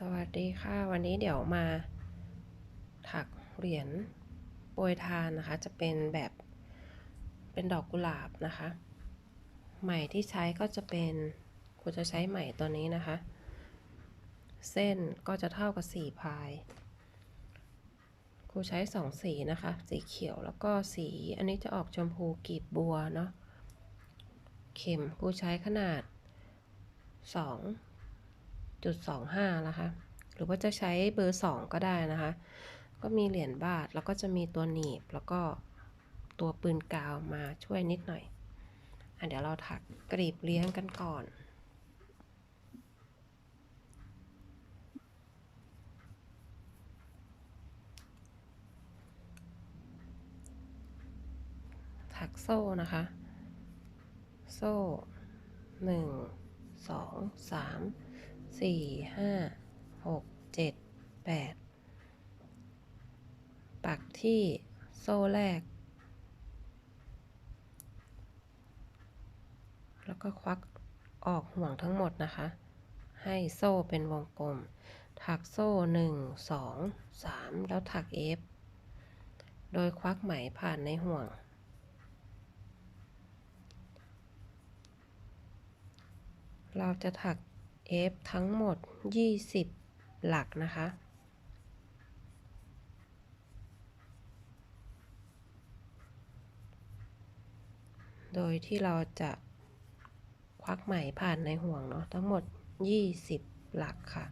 สวัสดีค่ะ วันนี้เดี๋ยวมาถักเหรียญโปรยทานนะคะ จะเป็นแบบเป็นดอกกุหลาบนะคะ ไหมที่ใช้ก็จะเป็นครูจะใช้ไหมตัวนี้นะคะ เส้นก็จะเท่ากับสี่พายครูใช้สองสีนะคะ สีเขียวแล้วก็สีอันนี้จะออกชมพูกีบบัวเนาะเข็มครูใช้ขนาดสอง จุดสองห้านะคะ หรือว่าจะใช้เบอร์สองก็ได้นะคะ ก็มีเหรียญบาทแล้วก็จะมีตัวหนีบแล้วก็ตัวปืนกาวมาช่วยนิดหน่อยอะเดี๋ยวเราถักกรีบเลี้ยงกันก่อนถักโซ่นะคะ โซ่หนึ่งสองสาม สี่ห้าหกเจ็ดแปดปักที่โซ่แรก แล้วก็ควักออกห่วงทั้งหมดนะคะ ให้โซ่เป็นวงกลม ถักโซ่หนึ่งสองสามแล้วถักเอฟ โดยควักไหมผ่านในห่วง เราจะถัก F ทั้งหมด 20 หลักนะคะ โดยที่เราจะควักไหมผ่านในห่วงเนาะทั้งหมด 20 หลักค่ะ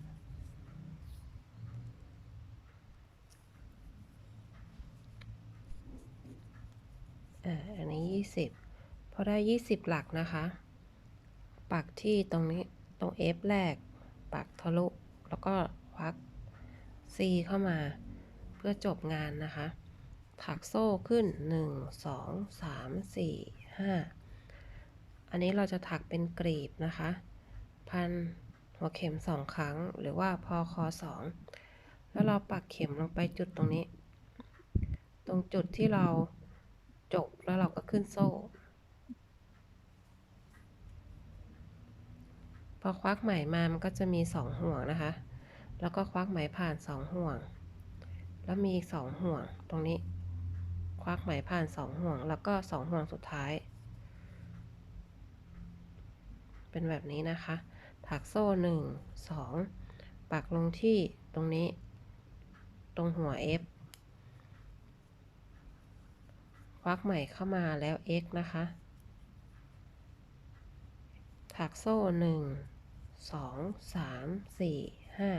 อันนี้ 20 พอได้ 20 หลักนะคะ ปักที่ตรงนี้ ตรง F แรก ปักทะลุ แล้วก็ควัก C เข้ามา เพื่อจบงานนะคะ ถักโซ่ขึ้น 1 2 3 4 5 อันนี้เราจะถักเป็นกรีบนะคะ พันหัวเข็มสองครั้ง หรือว่าพอคอสองแล้วเราปักเข็มลงไปจุดตรงนี้ ตรงจุดที่เราจบแล้วเราก็ขึ้นโซ่ พอควักไหมมามันก็จะมีสองห่วงนะคะ แล้วก็ควักไหมผ่านสองห่วง แล้วมีอีกสองห่วงตรงนี้ ควักไหมผ่านสองห่วง แล้วก็สองห่วงสุดท้าย เป็นแบบนี้นะคะ ถักโซ่หนึ่งสองปักลงที่ตรงนี้ ตรงหัว F ควักใหม่เข้ามาแล้ว x นะคะ ถักโซ่หนึ่ง สองสามสี่ห้า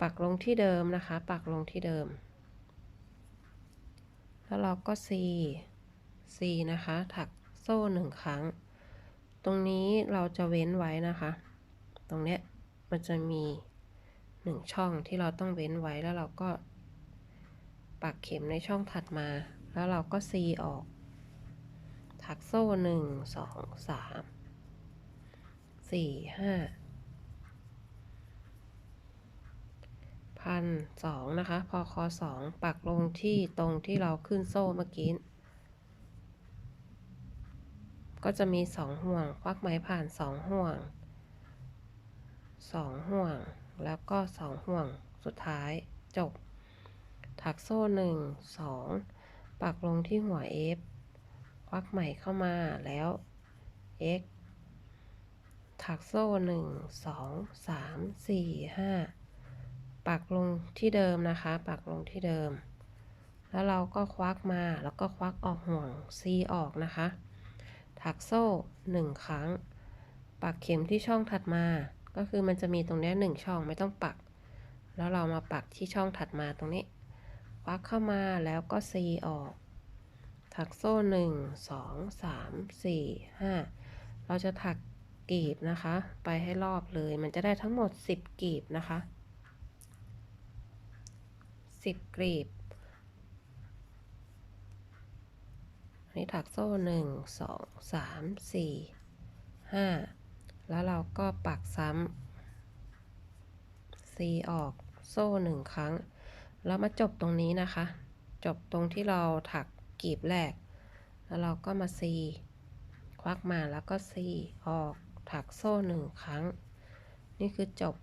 ปักลงที่เดิมนะคะ ปักลงที่เดิม แล้วเราก็ c c นะคะ ถักโซ่หนึ่งครั้ง ตรงนี้เราจะเว้นไว้นะคะ ตรงเนี้ยมันจะมีหนึ่งช่องที่เราต้องเว้นไว้แล้วเราก็ ปักเข็มในช่องถัดมา แล้วเราก็ c ออก ถักโซ่หนึ่งสองสาม สี่ห้าพันสองนะคะ พอคอสองปักลงที่ตรงที่เราขึ้นโซ่เมื่อกี้ ก็จะมีสองห่วง ควักไม้ผ่านสองห่วงสองห่วง แล้วก็สองห่วงสุดท้ายจบ ถักโซ่หนึ่งสองปักลงที่หัว F ควักใหม่เข้ามาแล้ว x ถักโซ่หนึ่งสองสามสี่ห้าปักลงที่เดิมนะคะ ปักลงที่เดิม แล้วเราก็ควักมาแล้วก็ควักออกห่วง C ออกนะคะ ถักโซ่หนึ่งครั้ง ปักเข็มที่ช่องถัดมา ก็คือมันจะมีตรงนี้หนึ่งช่องไม่ต้องปัก แล้วเรามาปักที่ช่องถัดมาตรงนี้ ควักเข้ามาแล้วก็ C ออก ถักโซ่หนึ่งสองสามสี่ห้าเราจะถัก กีบนะคะ ไปให้รอบเลย มันจะได้ทั้งหมด 10 กีบนะคะ 10กลีบอันนี้ถักโซ่หนึ่งสองสาม สี่ห้า แล้วเราก็ปักซ้ำ C ออกโซ่หนึ่งครั้ง แล้วมาจบตรงนี้นะคะ จบตรงที่เราถักกีบแรก แล้วเราก็มา C ควักมาแล้วก็ C ออก ผักโซ่หนึ่งครั้ง นี่คือจบ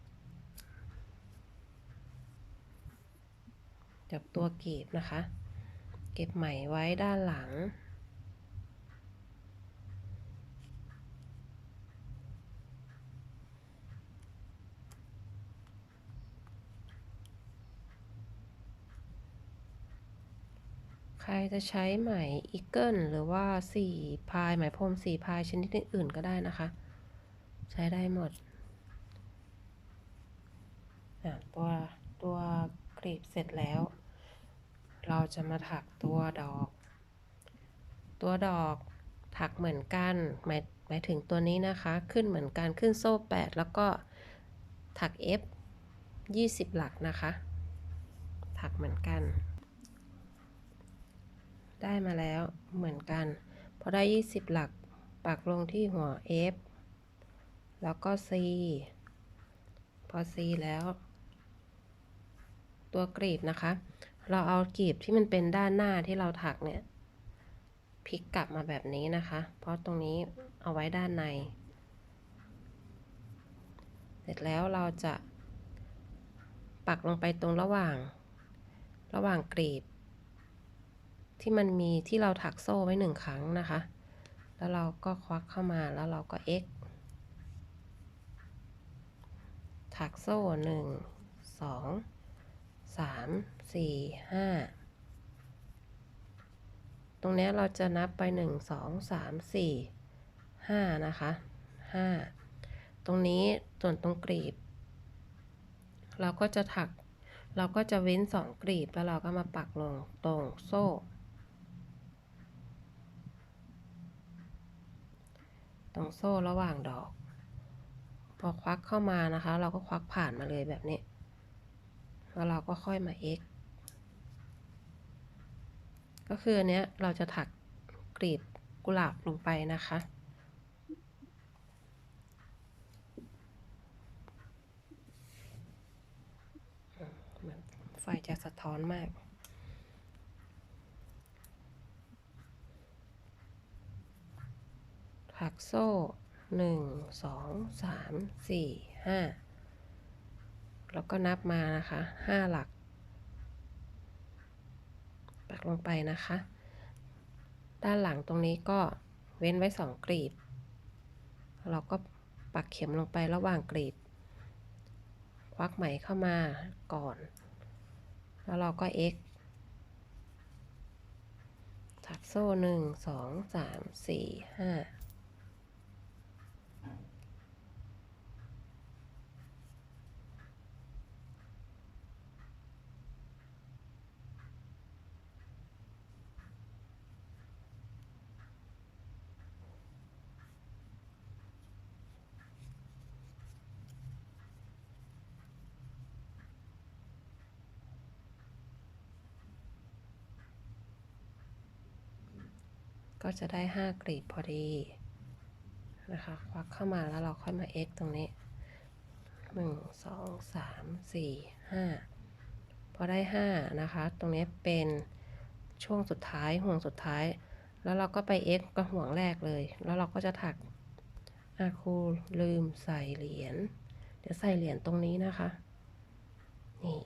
จับตัวเกรีบนะคะ เก็บไหมไว้ด้านหลัง ใครจะใช้ไหมอีเกิลหรือว่าสี่พายไหมพรมสี่พายชนิดอื่นก็ได้นะคะ ใช้ได้หมดตัวตัวกรีบเสร็จแล้ว เราจะมาถักตัวดอก ตัวดอกถักเหมือนกันหมายหมายถึงตัวนี้นะคะ ขึ้นเหมือนกันขึ้นโซ่ 8 แล้วก็ถัก F 20 หลักนะคะ ถักเหมือนกัน ได้มาแล้วเหมือนกัน พอได้ 20 หลักปักลงที่หัว F แล้วก็ C พอ C แล้ว ตัวกรีบนะคะ เราเอากรีบที่มันเป็นด้านหน้าที่เราถักเนี่ยพลิกกลับมาแบบนี้นะคะ เพราะตรงนี้เอาไว้ด้านใน เสร็จแล้วเราจะปักลงไปตรงระหว่าง ระหว่างกรีบ ที่มันมีที่เราถักโซ่ไว้หนึ่งครั้งนะคะ แล้วเราก็ควักเข้ามาแล้วเราก็ x ถักโซ่หนึ่งสองสามสี่ห้าตรงนี้เราจะนับไปหนึ่งสองสามสี่ห้านะคะห้าตรงนี้ส่วนตรงกรีบ เราก็จะถัก เราก็จะเว้นสองกรีบแล้วเราก็มาปักลงตรงโซ่ตรงโซ่ระหว่างดอก พอควักเข้ามานะคะ เราก็ควักผ่านมาเลยแบบนี้ แล้วเราก็ค่อยมา x ก็คืออันเนี้ยเราจะถักกรีบกุหลาบลงไปนะคะ ไฟจะสะท้อนมากถักโซ่ หนึ่งสองสามสี่ห้าแล้วก็นับมานะคะห้าหลัก ปักลงไปนะคะ ด้านหลังตรงนี้ก็เว้นไว้สองกรีบ เราก็ปักเข็มลงไประหว่างกรีบ ควักไหมเข้ามาก่อน แล้วเราก็ x ถักโซ่หนึ่งสองสามสี่ห้า ก็จะได้ 5กลีบพอดีนะคะควักเข้ามาแล้วเราค่อยมา x ตรงนี้ 1 2 3 4 5 พอได้ 5 นะคะ ตรงนี้เป็นช่วงสุดท้ายห่วงสุดท้าย แล้วเราก็ไป x ก็ห่วงแรกเลย แล้วเราก็จะถักอาครูลืมใส่เหรียญเดี๋ยวใส่เหรียญตรงนี้นะคะ นี่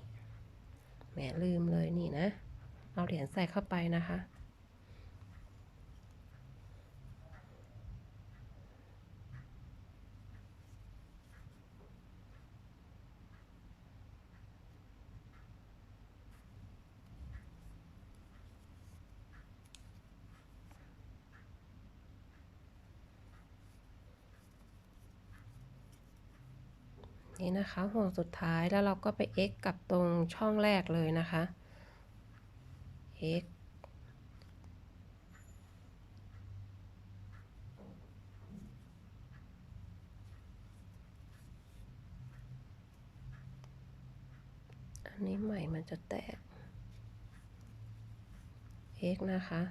แหมลืมเลยนี่นะ เอาเหรียญใส่เข้าไปนะคะ นี่นะคะ ห่วงสุดท้ายแล้วเราก็ไป x กับตรงช่องแรกเลยนะคะ x อันนี้ใหม่มันจะแตก x นะคะ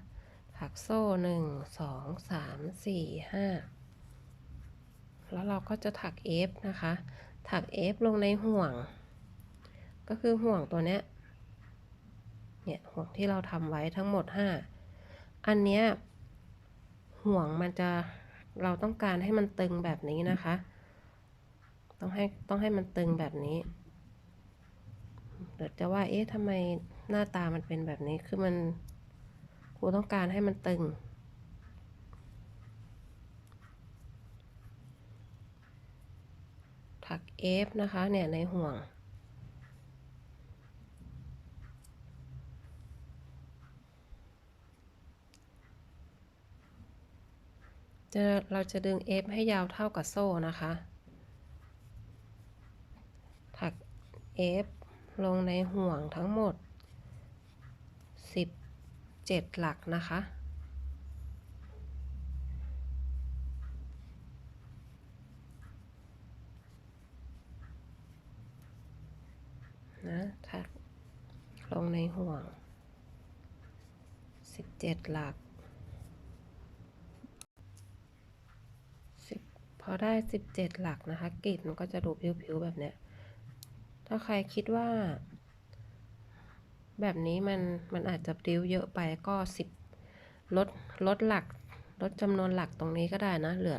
ถักโซ่หนึ่งสองสามสี่ห้าแล้วเราก็จะถัก F นะคะ ถัก F ลงในห่วง ก็คือห่วงตัวเนี้ย เนี่ยห่วงที่เราทำไว้ทั้งหมด 5 อันเนี้ยห่วงมันจะเราต้องการให้มันตึงแบบนี้นะคะ ต้องให้ต้องให้มันตึงแบบนี้ เดี๋ยวจะว่าเอ๊ะทำไมหน้าตามันเป็นแบบนี้ คือมันครูต้องการให้มันตึง ถักเอฟนะคะ เนี่ยในห่วง จะเราจะดึงเอฟให้ยาวเท่ากับโซ่นะคะ ถักเอฟลงในห่วงทั้งหมด 17 หลักนะคะ นะ ถักลงในห่วง 17 หลักสิบพอได้ 17 หลักนะคะกรีดมันก็จะดูผิวๆแบบเนี้ย ถ้าใครคิดว่า แบบนี้มันมันอาจจะดิ้วเยอะไปก็สิบลดลดหลักลดจำนวนหลักตรงนี้ก็ได้นะ เหลือ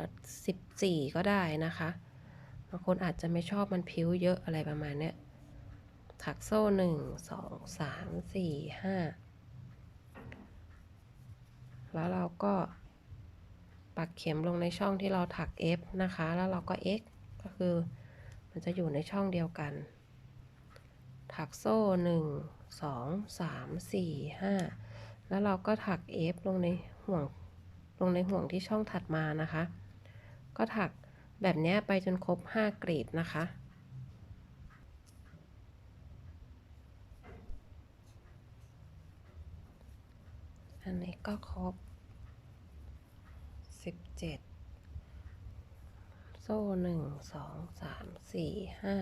14 ก็ได้นะคะ บางคนอาจจะไม่ชอบมันผิวเยอะอะไรประมาณเนี้ย ถักโซ่หนึ่งสองสามสี่ห้าแล้วเราก็ปักเข็มลงในช่องที่เราถัก F นะคะ แล้วเราก็ X ก็คือมันจะอยู่ในช่องเดียวกัน ถักโซ่หนึ่งสองสามสี่ห้าแล้วเราก็ถัก F ลงในห่วงลงในห่วงที่ช่องถัดมานะคะ ก็ถักแบบนี้ไปจนครบ 5 กรีดนะคะ อันนี้ก็ครบ17โซ่หนึ่งสองสามสี่ห้า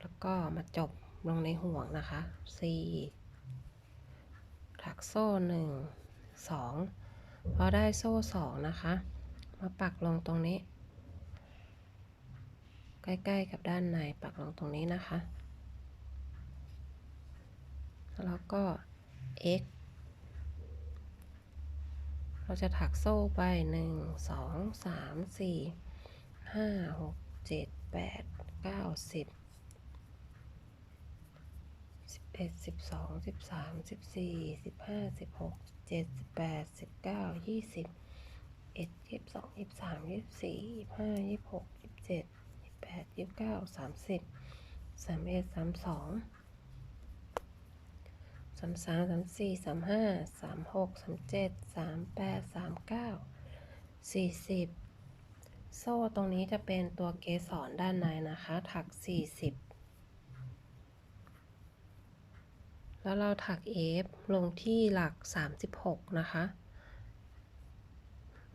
แล้วก็มาจบลงในห่วงนะคะ4ถักโซ่หนึ่งสองพอได้โซ่สองนะคะ มาปักลงตรงนี้ ใกล้ๆกับด้านในปักลงตรงนี้นะคะ แล้วก็ x เราจะถักโซ่ไปหนึ่งสองสามสี่ห้าหกเจ็ดแปดเก้าสิบสิบเอ็ดสิบสองสิบสามสิบสี่สิบห้าสิบหกเจ็ดสิบแปดสิบเก้ายี่สิบเอ็ดยี่สิบสองยี่สิบสามยี่สิบสี่ยี่สิบห้ายี่สิบหกยี่สิบเจ็ดยี่สิบแปดยี่สิบเก้าสามสิบสามเอ็ดสามสองามสามสามสี่สามห้าสามหกสามเจ็ดสามแปดสามเก้าสี่สิบโซ่ตรงนี้จะเป็นตัวเกสรด้านในนะคะ ถักสี่สิบแล้วเราถักเอฟลงที่หลักสามสิบหกนะคะ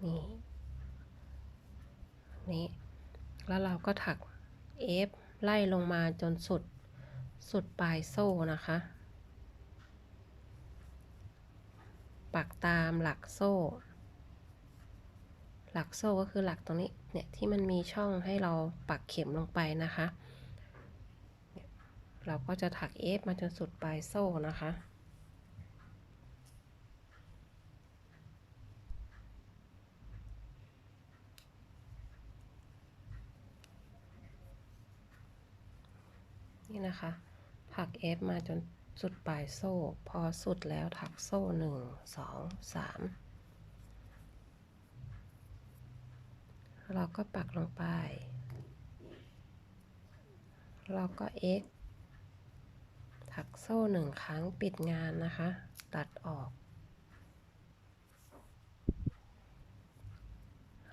นี่ นี่ แล้วเราก็ถักเอฟไล่ลงมาจนสุด สุดปลายโซ่นะคะ ปักตามหลักโซ่ หลักโซ่ก็คือหลักตรงนี้ เนี่ยที่มันมีช่องให้เราปักเข็มลงไปนะคะ เราก็จะถักเอฟมาจนสุดปลายโซ่นะคะนี่นะคะ ถักเอฟมาจน สุดปลายโซ่ พอสุดแล้วถักโซ่หนึ่งสองสามเราก็ปักลงไป เราก็ x ถักโซ่หนึ่งครั้งปิดงานนะคะ ตัดออก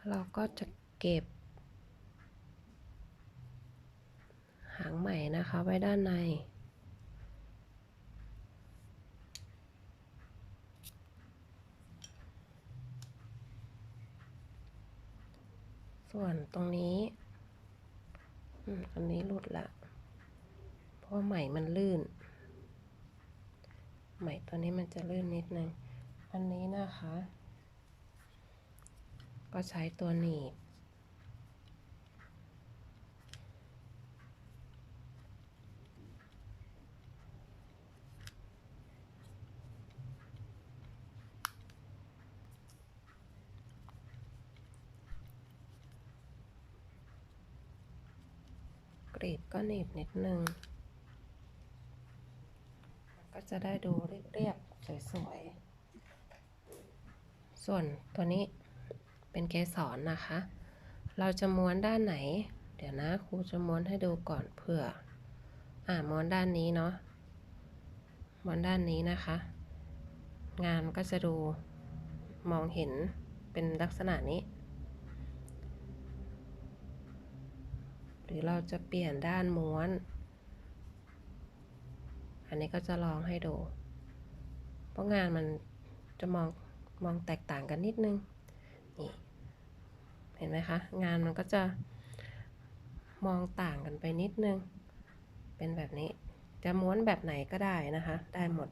เราก็จะเก็บ หางใหม่นะคะไว้ด้านใน ส่วนตรงนี้อันนี้หลุดละ เพราะว่าไหมมันลื่น ไหมตัวนี้มันจะลื่นนิดนึง อันนี้นะคะ ก็ใช้ตัวหนีบ กรีบก็หนีบนิดนึง ก็จะได้ดูเรียบๆสวยๆ ส่วนตัวนี้เป็นเกสรนะคะ เราจะม้วนด้านไหน เดี๋ยวนะครูจะม้วนให้ดูก่อนเผื่อ อ่าม้วนด้านนี้เนาะ ม้วนด้านนี้นะคะ งานก็จะดูมองเห็นเป็นลักษณะนี้ หรือเราจะเปลี่ยนด้านม้วน อันนี้ก็จะลองให้ดู เพราะงานมันจะมองมองแตกต่างกันนิดนึง นี่ เห็นไหมคะ งานมันก็จะมองต่างกันไปนิดนึง เป็นแบบนี้ จะม้วนแบบไหนก็ได้นะคะ ได้หมด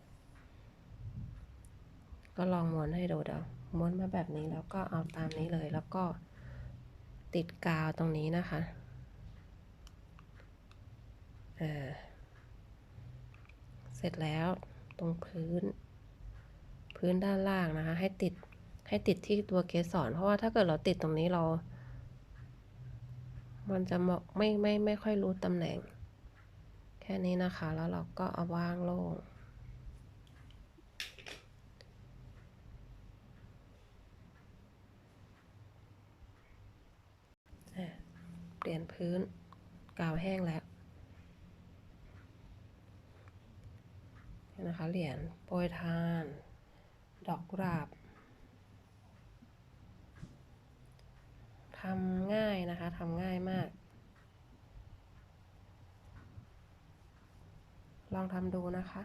ก็ลองม้วนให้ดูเดี๋ยวม้วนมาแบบนี้แล้วก็เอาตามนี้เลยแล้วก็ติดกาวตรงนี้นะคะ เสร็จแล้วตรงพื้น พื้นด้านล่างนะคะ ให้ติดให้ติดที่ตัวเกสรเพราะว่าถ้าเกิดเราติดตรงนี้เรา มันจะมองไม่ไม่ไม่ค่อยรู้ตำแหน่ง แค่นี้นะคะ แล้วเราก็เอาวางโล่งเปลี่ยนพื้นกาวแห้งแล้ว นะคะเหรียญโปรยทาน ดอกกุหลาบทำง่ายนะคะทำง่ายมาก ลองทำดูนะคะ